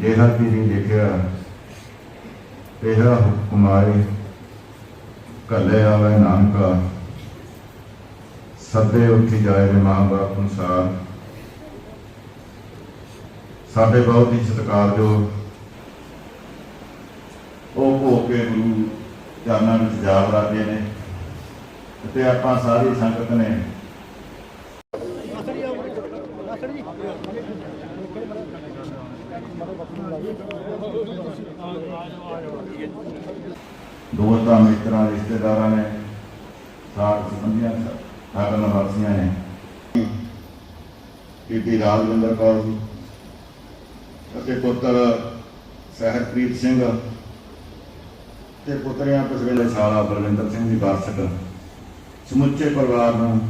ਜਿਹੜਾ ਪੀਰੀ ਲਿਖਿਆ ਇਹਦਾ ਹੁਕਮ ਆਏ ਕੱਲੇ ਆਵੇ ਨਾਨਕਾ, ਸੱਦੇ ਉੱਠੀ ਜਾਏ ਦੇ ਮਹਾਂਬਾਪ ਅਨੁਸਾਰ ਸਾਡੇ ਬਹੁਤ ਹੀ ਸਤਿਕਾਰਯੋਗ, ਉਹ ਹੋ ਕੇ ਗੁਰੂ ਜਾਨਾਂ ਵਿੱਚ ਜਾਗ ਵੜਾਦੇ ਨੇ ਤੇ ਆਪਾਂ ਸਾਰੀ ਸੰਗਤ ਨੇ। ਦੋਸਤਾਂ, ਮਿੱਤਰਾਂ, ਰਿਸ਼ਤੇਦਾਰਾਂ ਨੇ ਸਾਥ ਸੰਬੰਧੀਆਂ ਸਾਗਨ ਵਾਸੀਆਂ ਨੇ ਬੀਬੀ ਰਾਜਵਿੰਦਰ ਕੌਰ ਜੀ ਅਤੇ ਪੁੱਤਰ ਸਹਿਰਪ੍ਰੀਤ ਸਿੰਘ ਤੇ ਪੁੱਤਰਿਆਂ ਪਸਵੇਲੇ ਸਾਲਾ ਬਲਵਿੰਦਰ ਸਿੰਘ ਦੀ ਬਾਰਸਕ ਸਮੁੱਚੇ ਪਰਿਵਾਰ ਨੂੰ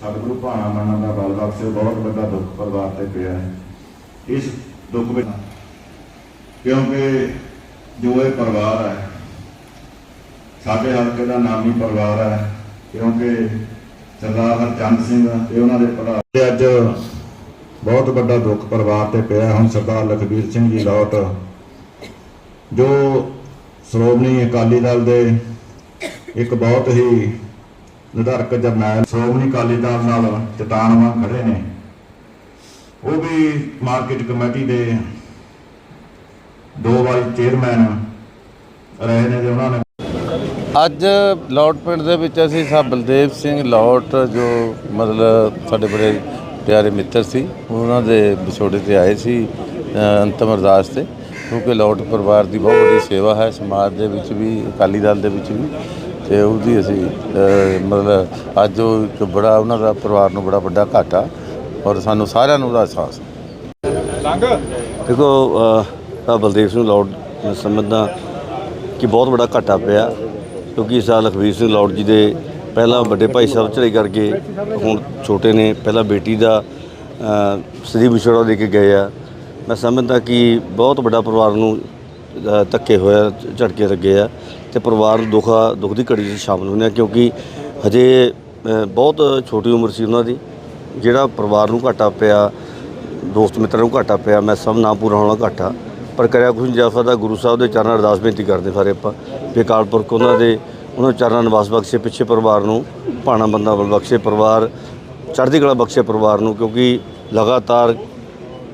ਸਤਿਗੁਰੂ ਭਾਣਾ ਮੰਨਣ ਦਾ ਬਲ ਬਖਸ਼ੇ ਬਹੁਤ ਵੱਡਾ ਦੁੱਖ ਪਰਿਵਾਰ ਤੇ ਪਿਆ ਹੈ। ਇਸ ਦੁੱਖ ਵਿੱਚ ਕਿਉਂਕਿ ਜੋ ਇਹ ਪਰਿਵਾਰ ਹੈ, ਸਾਡੇ ਹਲਕੇ ਦਾ ਨਾਮੀ ਪਰਿਵਾਰ ਹੈ, ਕਿਉਂਕਿ ਸਰਦਾਰ ਹਰਚੰਦ ਸਿੰਘ ਤੇ ਉਹਨਾਂ ਦੇ ਭਰਾ। ਅੱਜ ਬਹੁਤ ਵੱਡਾ ਦੁੱਖ ਪਰਿਵਾਰ ਤੇ ਪਿਆ ਹੁਣ ਸਰਦਾਰ ਲਖਬੀਰ ਸਿੰਘ ਜੀ ਲੌਟ, ਜੋ ਸ਼੍ਰੋਮਣੀ ਅਕਾਲੀ ਦਲ ਦੇ ਇੱਕ ਬਹੁਤ ਹੀ ਨਿਧੜਕ ਜਰਨੈਲ ਸ਼੍ਰੋਮਣੀ ਅਕਾਲੀ ਦਲ ਨਾਲ ਚਟਾਨ ਖੜੇ ਨੇ। ਉਹ ਵੀ ਮਾਰਕੀਟ ਕਮੇਟੀ ਦੇ ਦੋ ਵਾਰੀ ਚੇਅਰਮੈਨ ਰਹੇ ਨੇ ਤੇ ਉਹਨਾਂ ਨੇ ਅੱਜ ਲੌਟ ਪਿੰਡ ਦੇ ਵਿੱਚ ਅਸੀਂ ਸਾ ਬਲਦੇਵ ਸਿੰਘ ਲੌਟ, ਜੋ ਮਤਲਬ ਸਾਡੇ ਬੜੇ ਪਿਆਰੇ ਮਿੱਤਰ ਸੀ, ਉਹਨਾਂ ਦੇ ਵਿਛੋੜੇ ਤੇ ਆਏ ਸੀ ਅੰਤਮ ਅਰਦਾਸ ਤੇ, ਕਿਉਂਕਿ ਲੌਟ ਪਰਿਵਾਰ ਦੀ ਬਹੁਤ ਵੱਡੀ ਸੇਵਾ ਹੈ, ਸਮਾਜ ਦੇ ਵਿੱਚ ਵੀ, ਅਕਾਲੀ ਦਲ ਦੇ ਵਿੱਚ ਵੀ, ਤੇ ਉਹਦੀ ਅਸੀਂ ਮਤਲਬ ਅੱਜ ਉਹ ਇੱਕ ਬੜਾ, ਉਹਨਾਂ ਦਾ ਪਰਿਵਾਰ ਨੂੰ ਬੜਾ ਵੱਡਾ ਘਾਟਾ ਔਰ ਸਾਨੂੰ ਸਾਰਿਆਂ ਨੂੰ ਉਹਦਾ ਅਹਿਸਾਸ ਹੈ। ਦੇਖੋ ਤਾਂ ਬਲਦੇਵ ਸਿੰਘ ਲੌੜ ਮੈਂ ਸਮਝਦਾ ਕਿ ਬਹੁਤ ਵੱਡਾ ਘਾਟਾ ਪਿਆ ਕਿਉਂਕਿ ਇਸ ਸਾਲ ਲਖਵੀਰ ਸਿੰਘ ਲੌੜ ਜੀ ਦੇ ਪਹਿਲਾਂ ਵੱਡੇ ਭਾਈ ਸਾਹਿਬ ਚੜ੍ਹਾਈ ਕਰਕੇ ਹੁਣ ਛੋਟੇ ਨੇ ਪਹਿਲਾਂ ਬੇਟੀ ਦਾ ਸ੍ਰੀ ਵਿਛੋੜਾ ਦੇ ਕੇ ਗਏ ਆ। ਮੈਂ ਸਮਝਦਾ ਕਿ ਬਹੁਤ ਵੱਡਾ ਪਰਿਵਾਰ ਨੂੰ ਧੱਕੇ ਹੋਇਆ ਝਟਕੇ ਲੱਗੇ ਆ ਤੇ ਪਰਿਵਾਰ ਨੂੰ ਦੁੱਖਾ ਦੁੱਖ ਦੀ ਘੜੀ 'ਚ ਸ਼ਾਮਲ ਆ ਕਿਉਂਕਿ ਹਜੇ ਬਹੁਤ ਛੋਟੀ ਉਮਰ ਸੀ ਉਹਨਾਂ ਦੀ। ਜਿਹੜਾ ਪਰਿਵਾਰ ਨੂੰ ਘਾਟਾ ਪਿਆ, ਦੋਸਤ ਮਿੱਤਰਾਂ ਨੂੰ ਘਾਟਾ ਪਿਆ, ਮੈਂ ਸਭ ਨਾ ਪੂਰਾ ਹੋਣਾ ਘਾਟਾ। ਪਰ ਕਰਿਆ ਕੁਝ ਨਹੀਂ ਜਾ ਸਕਦਾ, ਗੁਰੂ ਸਾਹਿਬ ਦੇ ਚਰਨਾਂ ਅਰਦਾਸ ਬੇਨਤੀ ਕਰਦੇ ਸਾਰੇ ਆਪਾਂ, ਵੀ ਅਕਾਲ ਪੁਰਖ ਉਹਨਾਂ ਦੇ, ਉਹਨਾਂ ਨੂੰ ਚਰਨਾਂ ਨਿਵਾਸ ਬਖਸ਼ੇ, ਪਿੱਛੇ ਪਰਿਵਾਰ ਨੂੰ, ਭਾਣਾ ਬੰਦਾ ਬਲ ਬਖਸ਼ੇ ਪਰਿਵਾਰ, ਚੜ੍ਹਦੀ ਕਲਾ ਬਖਸ਼ੇ ਪਰਿਵਾਰ ਨੂੰ, ਕਿਉਂਕਿ ਲਗਾਤਾਰ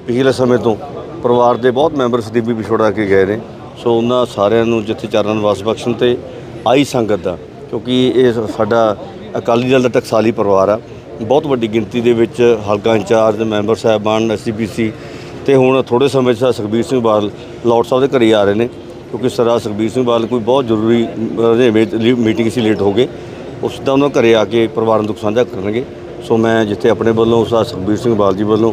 ਪਿਛਲੇ ਸਮੇਂ ਤੋਂ ਪਰਿਵਾਰ ਦੇ ਬਹੁਤ ਮੈਂਬਰ ਸਦੀਪੀ ਵਿਛੋੜਾ ਕੇ ਗਏ ਨੇ। ਸੋ ਉਹਨਾਂ ਸਾਰਿਆਂ ਨੂੰ ਜਿੱਥੇ ਚਰਨਾਂ ਨਿਵਾਸ ਬਖਸ਼ਣ ਤੇ ਆਈ ਸੰਗਤ ਦਾ, ਕਿਉਂਕਿ ਇਹ ਸਾਡਾ ਅਕਾਲੀ ਦਲ ਦਾ ਟਕਸਾਲੀ ਪਰਿਵਾਰ ਆ। ਬਹੁਤ ਵੱਡੀ ਗਿਣਤੀ ਦੇ ਵਿੱਚ ਹਲਕਾ ਇੰਚਾਰਜ ਮੈਂਬਰ ਸਾਹਿਬਾਨ ਐਸਜੀਪੀਸੀ ਤੇ ਹੁਣ ਥੋੜੇ ਸਮੇਂ 'ਚ ਸੁਖਬੀਰ ਸਿੰਘ ਬਾਦਲ ਲੌਰਡ ਸਾਹਿਬ ਦੇ ਘਰੇ ਆ ਰਹੇ ਨੇ ਕਿਉਂਕਿ ਸਰਦਾਰ ਸੁਖਬੀਰ ਸਿੰਘ ਬਾਦਲ ਕੋਈ ਬਹੁਤ ਜ਼ਰੂਰੀ ਅਹ, ਮੀਟਿੰਗ ਸੀ ਲੇਟ ਹੋ ਗਏ ਉਸ ਦਾ ਉਹਨਾਂ ਘਰੇ ਆ ਕੇ ਪਰਿਵਾਰ ਨੂੰ ਦੁੱਖ ਸਾਂਝਾ ਕਰਨਗੇ। ਸੋ ਮੈਂ ਜਿੱਥੇ ਆਪਣੇ ਵੱਲੋਂ ਸਰਦਾਰ ਸੁਖਬੀਰ ਸਿੰਘ ਬਾਦਲ ਜੀ ਵੱਲੋਂ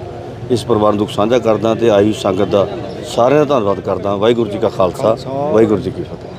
ਇਸ ਪਰਿਵਾਰ ਨੂੰ ਦੁੱਖ ਸਾਂਝਾ ਕਰਦਾ ਤੇ ਆਈ ਸੰਗਤ ਦਾ ਸਾਰਿਆਂ ਦਾ ਧੰਨਵਾਦ ਕਰਦਾ। ਵਾਹਿਗੁਰੂ ਜੀ ਕਾ ਖਾਲਸਾ ਵਾਹਿਗੁਰੂ ਜੀ ਕੀ ਫਤਿਹ।